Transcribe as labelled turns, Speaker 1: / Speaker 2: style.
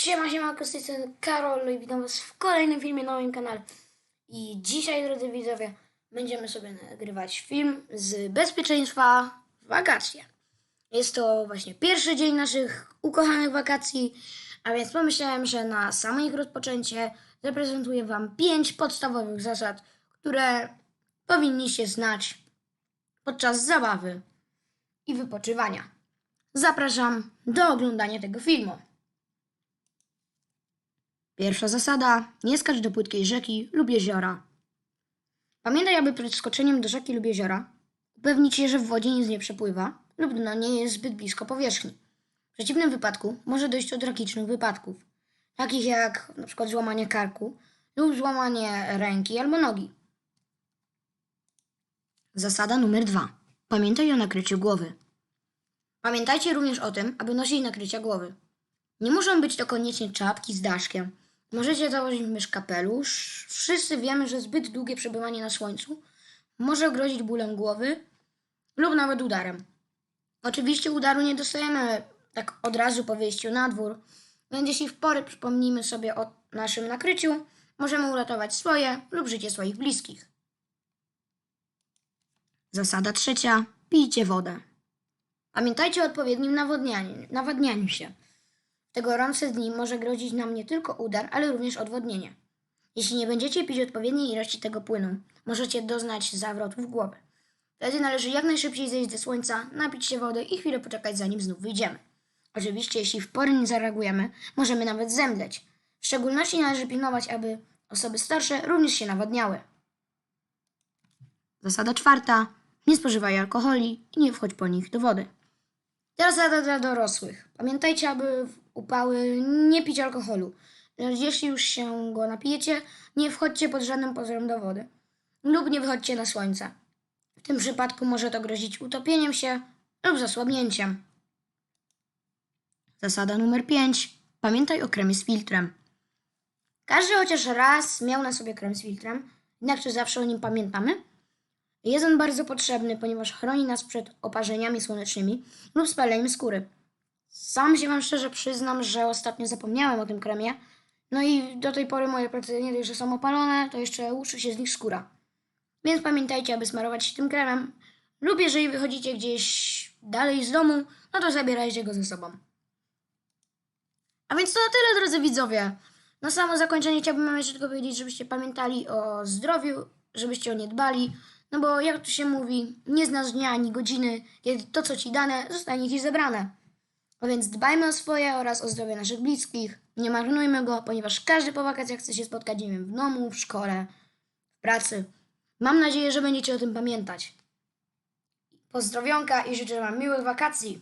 Speaker 1: Siema, siema, z tej strony Karol i witam was w kolejnym filmie na moim kanale. I dzisiaj, drodzy widzowie, będziemy sobie nagrywać film z bezpieczeństwa w wakacje. Jest to właśnie pierwszy dzień naszych ukochanych wakacji, a więc pomyślałem, że na samo ich rozpoczęcie zaprezentuję wam pięć podstawowych zasad, które powinniście znać podczas zabawy i wypoczywania. Zapraszam do oglądania tego filmu. Pierwsza zasada: nie skacz do płytkiej rzeki lub jeziora. Pamiętaj, aby przed skoczeniem do rzeki lub jeziora upewnić się, że w wodzie nic nie przepływa lub dno nie jest zbyt blisko powierzchni. W przeciwnym wypadku może dojść do tragicznych wypadków, takich jak przykład złamanie karku lub złamanie ręki albo nogi. Zasada numer dwa. Pamiętaj o nakryciu głowy. Pamiętajcie również o tym, aby nosić nakrycia głowy. Nie muszą być to koniecznie czapki z daszkiem. Możecie założyć mysz kapelusz. Wszyscy wiemy, że zbyt długie przebywanie na słońcu może grozić bólem głowy lub nawet udarem. Oczywiście udaru nie dostajemy tak od razu po wyjściu na dwór, więc jeśli w porę przypomnimy sobie o naszym nakryciu, możemy uratować swoje lub życie swoich bliskich. Zasada trzecia. Pijcie wodę. Pamiętajcie o odpowiednim nawadnianiu, nawadnianiu się. Te gorące dni może grozić nam nie tylko udar, ale również odwodnienie. Jeśli nie będziecie pić odpowiedniej ilości tego płynu, możecie doznać zawrotów głowy. Wtedy należy jak najszybciej zejść ze słońca, napić się wody i chwilę poczekać, zanim znów wyjdziemy. Oczywiście, jeśli w porę nie zareagujemy, możemy nawet zemdleć. W szczególności należy pilnować, aby osoby starsze również się nawadniały. Zasada czwarta. Nie spożywaj alkoholi i nie wchodź po nich do wody. Teraz rada dla dorosłych. Pamiętajcie, aby upały nie pić alkoholu. Jeśli już się go napijecie, nie wchodźcie pod żadnym pozorem do wody. Lub nie wychodźcie na słońce. W tym przypadku może to grozić utopieniem się lub zasłabnięciem. Zasada numer 5. Pamiętaj o kremie z filtrem. Każdy chociaż raz miał na sobie krem z filtrem, jednak czy zawsze o nim pamiętamy? Jest on bardzo potrzebny, ponieważ chroni nas przed oparzeniami słonecznymi lub spaleniem skóry. Sam się Wam szczerze przyznam, że ostatnio zapomniałem o tym kremie. No i do tej pory moje plecy nie dość, że są opalone, to jeszcze łuszy się z nich skóra. Więc pamiętajcie, aby smarować się tym kremem. Lub jeżeli wychodzicie gdzieś dalej z domu, no to zabierajcie go ze sobą. A więc to na tyle, drodzy widzowie. Na samo zakończenie chciałbym wam jeszcze tylko powiedzieć, żebyście pamiętali o zdrowiu, żebyście o nie dbali. No bo jak to się mówi, nie znasz dnia ani godziny, kiedy to, co ci dane, zostanie ci zebrane. A więc dbajmy o swoje oraz o zdrowie naszych bliskich. Nie marnujmy go, ponieważ każdy po wakacjach chce się spotkać, nie wiem, w domu, w szkole, w pracy. Mam nadzieję, że będziecie o tym pamiętać. Pozdrowionka i życzę Wam miłych wakacji.